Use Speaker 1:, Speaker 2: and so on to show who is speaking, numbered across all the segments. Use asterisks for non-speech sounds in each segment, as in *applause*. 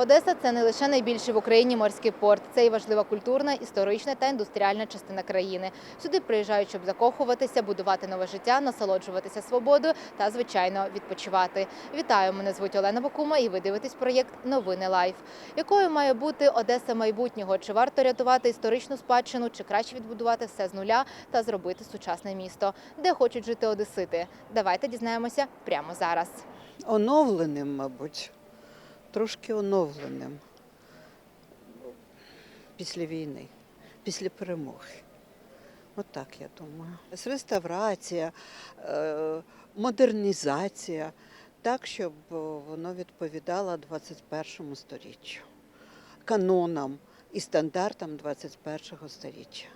Speaker 1: Одеса це не лише найбільший в Україні морський порт, це і важлива культурна, історична та індустріальна частина країни. Сюди приїжджають, щоб закохуватися, будувати нове життя, насолоджуватися свободою та, звичайно, відпочивати. Вітаю! Мене звуть Олена Бакума, і ви дивитесь проєкт Новини Лайф. Якою має бути Одеса майбутнього? Чи варто рятувати історичну спадщину, чи краще відбудувати все з нуля та зробити сучасне місто? Де хочуть жити одесити? Давайте дізнаємося прямо зараз.
Speaker 2: Оновленим, мабуть, трошки оновленим після війни, після перемоги. От так я думаю. Реставрація, е, модернізація, так, щоб воно відповідало 21 сторіччю, канонам і стандартам 21 сторіччя.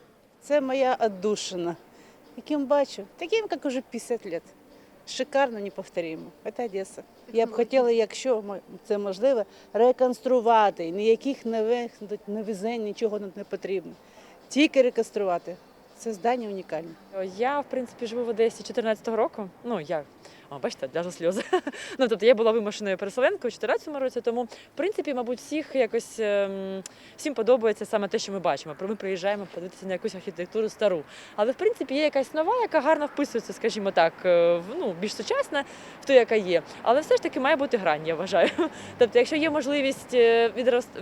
Speaker 3: Це моя отдушина. Яким бачу? Таким, як уже 50 років. Шикарно, неповторимо. Це Одеса. Я б хотіла, якщо це можливо, реконструвати. Ніяких нових новизень, нічого не потрібно. Тільки реконструвати. Це здання унікальне.
Speaker 4: Я, в принципі, живу в Одесі 14-го року. Ну, я, о, бачите, даже сльози. *laughs* ну, тобто я була вимушеною переселенкою у 14-му році, тому, в принципі, мабуть, всіх якось ем, всім подобається саме те, що ми бачимо. Ми приїжджаємо подивитися на якусь архітектуру стару. Але, в принципі, є якась нова, яка гарно вписується, скажімо так, е, ну, більш сучасна, в ту, яка є. Але все ж таки має бути грань, я вважаю. *laughs* Тобто, якщо є можливість е,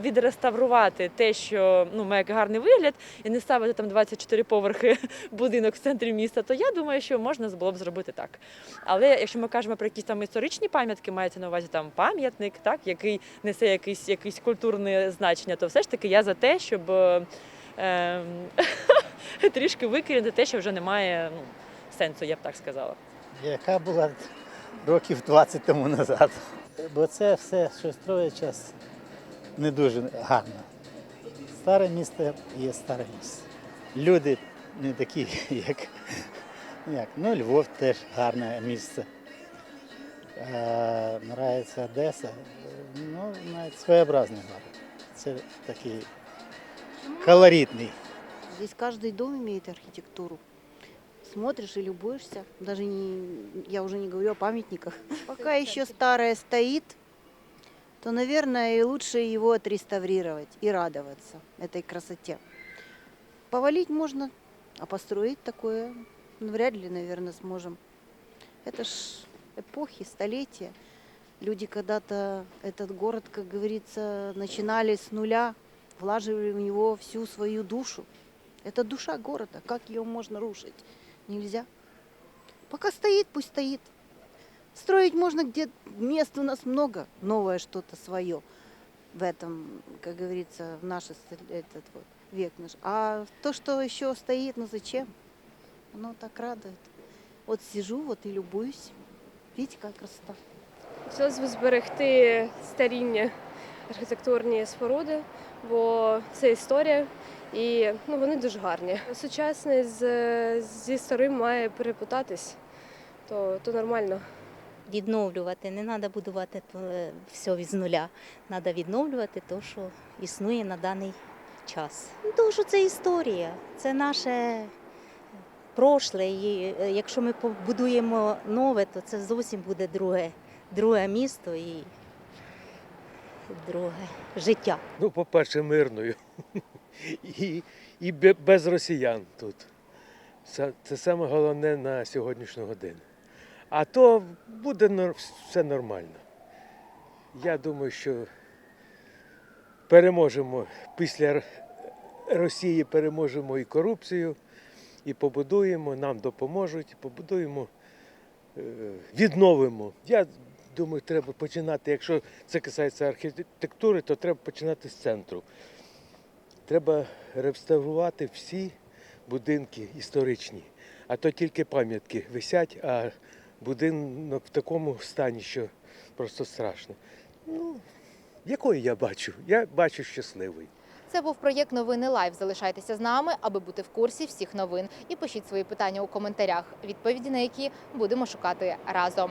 Speaker 4: відреставрувати те, що ну, має гарний вигляд, і не ставити там 24 поверхи *laughs* будинок в центрі міста, то я думаю, що можна було б зробити так. Але якщо ми кажемо про якісь там історичні пам'ятки, мається на увазі там пам'ятник, так, який несе якийсь, якийсь культурне значення, то все ж таки я за те, щоб ем, *laughs* трішки викинути те, що вже немає ну, сенсу, я б так сказала.
Speaker 5: яка була років 20 тому назад. Бо це все, що строїть час, не дуже гарно. Старе місто є старе місто. Люди не такі, *laughs* як, як ну, Львов теж гарне місце. А, нравиться Одеса, ну, навіть своєобразний город. Це такий колоритний.
Speaker 6: Здесь каждый дом имеет архитектуру. Смотришь и любуешься. Даже не, я уже не говорю о памятниках. *laughs* Пока еще старое стоит, то, наверное, и лучше его отреставрировать и радоваться этой красоте. Повалить можно, а построить такое ну, вряд ли, наверное, сможем. Это ж эпохи, столетия. Люди когда-то этот город, как говорится, начинали с нуля, влаживали в него всю свою душу. Это душа города. Как ее можно рушить? Нельзя. Пока стоит, пусть стоит. Строить можно где мест у нас много, новое что-то свое в этом, как говорится, в наш этот вот век наш. А то, что еще стоит, ну зачем? Оно так радует. Вот сижу, вот и любуюсь. Видите, какая красота.
Speaker 7: Хотілося б зберегти старіння архітектурні споруди, бо це історія і ну, вони дуже гарні. Сучасне з, зі старим має перепутатись, то, то нормально.
Speaker 8: відновлювати. Не треба будувати е, все з нуля. Треба відновлювати те, що існує на даний час. Ну, Тому що це історія, це наше прошле. І е, якщо ми побудуємо нове, то це зовсім буде друге, друге місто і друге життя.
Speaker 9: Ну, по-перше, мирною. *laughs* І, і без росіян тут. Це, це саме головне на сьогоднішню годину. А то буде все нормально. Я думаю, що переможемо після Росії переможемо і корупцію, і побудуємо, нам допоможуть, побудуємо, е, відновимо. Я думаю, треба починати, якщо це касається архітектури, то треба починати з центру. Треба реставрувати всі будинки історичні, а то тільки пам'ятки висять, а будинок в такому стані, що просто страшно. Ну, якою я бачу? Я бачу щасливий.
Speaker 1: Це був проєкт Новини Лайв. Залишайтеся з нами, аби бути в курсі всіх новин. І пишіть свої питання у коментарях, відповіді на які будемо шукати разом.